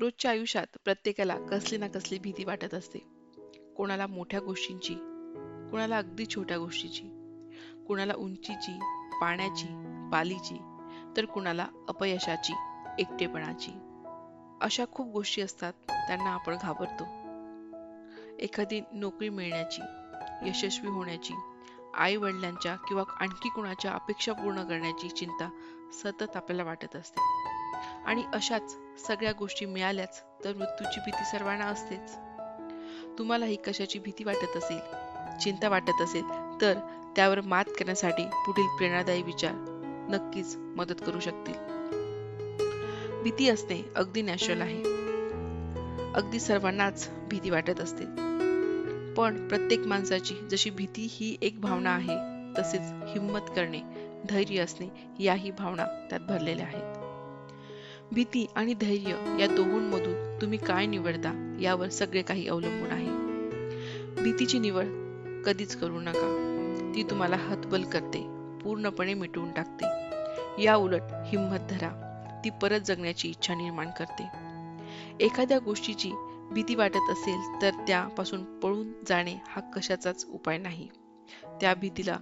रोजच्या आयुष्यात प्रत्येकाला कसली ना कसली भीती वाटत असते. कोणाला मोठ्या गोष्टींची कोणाला अगदी छोट्या गोष्टीची कोणाला उंचीची पाण्याची पालीची तर कुणाला अपयशाची एकटेपणाची. अशा खूप गोष्टी असतात त्यांना आपण घाबरतो. एखादी नोकरी मिळण्याची यशस्वी होण्याची आई वडिलांच्या किंवा आणखी कुणाच्या अपेक्षा पूर्ण करण्याची चिंता सतत आपल्याला वाटत असते. आणि अशाच सगळ्या गोष्टी मिळाल्याच तर मृत्यूची भीती सर्वांना असतेच. तुम्हाला ही कशाची भीती वाटत असेल चिंता वाटत असेल तर त्यावर मात करण्यासाठी पुढील प्रेरणादायी विचार नक्कीच मदत करू शकतील. भीती असणे अगदी नॅचरल आहे. अगदी सर्वांनाच भीती वाटत असते. पण प्रत्येक माणसाची जशी भीती ही एक भावना आहे तसेच हिंमत करणे धैर्य असणे याही भावना त्यात भरलेल्या आहेत. भीती आणि धैर्य या दोघांमधून तुम्ही काय निवडता यावर सगळे काही अवलंबून आहे. भीतीची निवड कधीच करू नका. ती तुम्हाला हतबल करते पूर्णपणे मिटवून टाकते. या उलट हिंमत धरा. ती परत जगण्याची इच्छा निर्माण करते. एखाद्या गोष्टीची भीती वाटत असेल तर त्यापासून पळून जाणे हा कशाचाच उपाय नाही. त्या भीतीला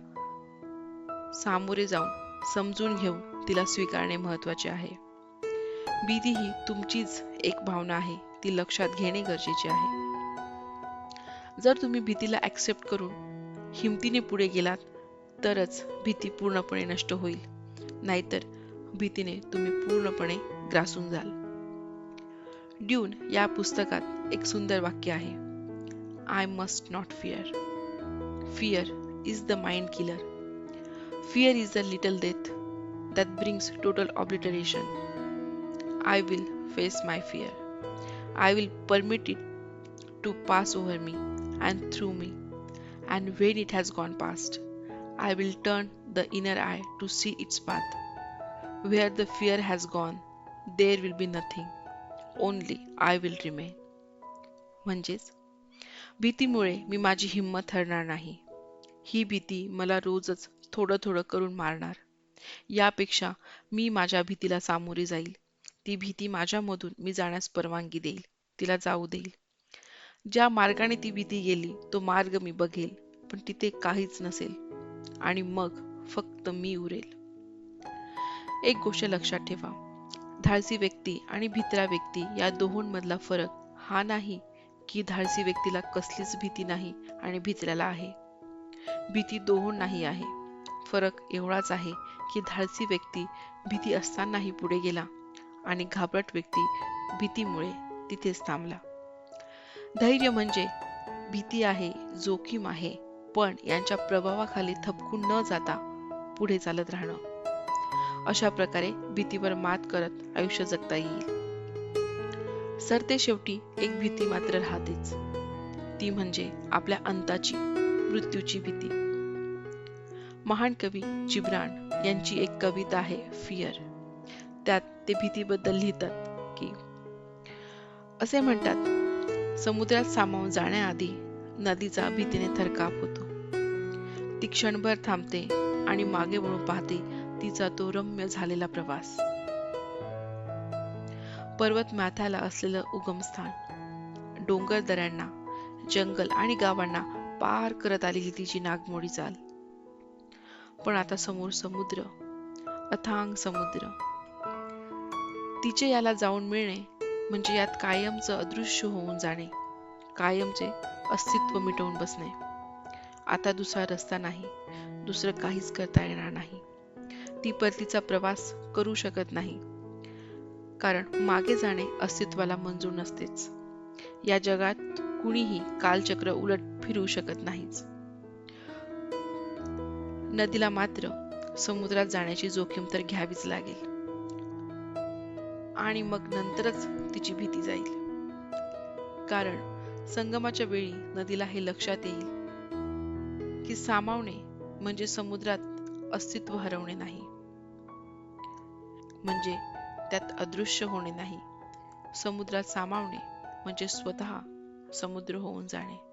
सामोरे जाऊन समजून घेऊन तिला स्वीकारणे महत्त्वाचे आहे. भीती ही तुमचीच एक भावना आहे. ती लक्षात घेणे गरजेचे आहे. जर तुम्ही भीतीला ऍक्सेप्ट करून हिमतीने पुढे गेलात तरच भीती पूर्णपणे नष्ट होईल. नाहीतर भीतीने तुम्ही पूर्णपणे ग्रासून जाल. ड्यून या पुस्तकात एक सुंदर वाक्य आहे. I must not fear fear is the mind killer fear is the little death that brings total obliteration I will face my fear. I will permit it to pass over me and through me. And when it has gone past, I will turn the inner eye to see its path. Where the fear has gone, there will be nothing. Only I will remain. म्हणजेच भीतीमुळे मी माझी हिंमत हरणार नाही ही भीती मला रोजच थोडं थोडं करून मारणार यापेक्षा मी माझ्या भीतीला सामोरे जाईल ती भीती माझ्यामधून मी जाण्यास परवानगी देईल. तिला जाऊ देईल. ज्या मार्गाने ती भीती गेली तो मार्ग मी बघेल पण तिथे काहीच नसेल. आणि मग फक्त मी उरेल. एक गोष्ट लक्षात ठेवा. धाडसी व्यक्ती आणि भित्रा व्यक्ती या दोहोंमधला फरक हा नाही की धाडसी व्यक्तीला कसलीच भीती नाही आणि भित्र्याला आहे. भीती दोहों नाही आहे. फरक एवढाच आहे की धाडसी व्यक्ती भीती असतानाही पुढे गेला आणि घाबरट व्यक्ती भीतीमुळे तिथेच थांबला. धैर्य म्हणजे भीती आहे जोखीम आहे पण यांच्या प्रभावाखाली थपकून न जाता पुढे चालत राहणं. अशा प्रकारे भीतीवर मात करत आयुष्य जगता येईल. सरते शेवटी एक भीती मात्र राहतेच. ती म्हणजे आपल्या अंताची मृत्यूची भीती. महान कवी जिब्रान यांची एक कविता आहे फियर त्यात ते भीतीबद्दल लिहितात की असे म्हणतात समुद्रात सामावून जाण्याआधी नदीचा भीतीने थरकाप होतो. ती क्षणभर थांबते आणि मागे वळून पाहते तिचा तो रम्य झालेला प्रवास. पर्वत माथ्याला असलेलं उगमस्थान डोंगर दऱ्यांना जंगल आणि गावांना पार करत आलेली तिची नागमोडी चाल. पण आता समोर समुद्र अथांग समुद्र तिचे याला जाऊन मिळणे म्हणजे यात कायमचं अदृश्य होऊन जाणे कायमचे अस्तित्व मिटवून बसणे. आता दुसरा रस्ता नाही दुसरं काहीच करता येणार नाही. ती परतीचा प्रवास करू शकत नाही. कारण मागे जाणे अस्तित्वाला मंजूर नसतेच. या जगात कुणीही कालचक्र उलट फिरू शकत नाहीच. नदीला मात्र समुद्रात जाण्याची जोखीम तर घ्यावीच लागेल. आणि मग नंतरच तिची भीती जाईल. कारण संगमाच्या वेळी नदीला हे लक्षात येईल की सामावणे म्हणजे समुद्रात अस्तित्व हरवणे नाही. म्हणजे त्यात अदृश्य होणे नाही. समुद्रात सामावणे म्हणजे स्वतः समुद्र होऊन जाणे.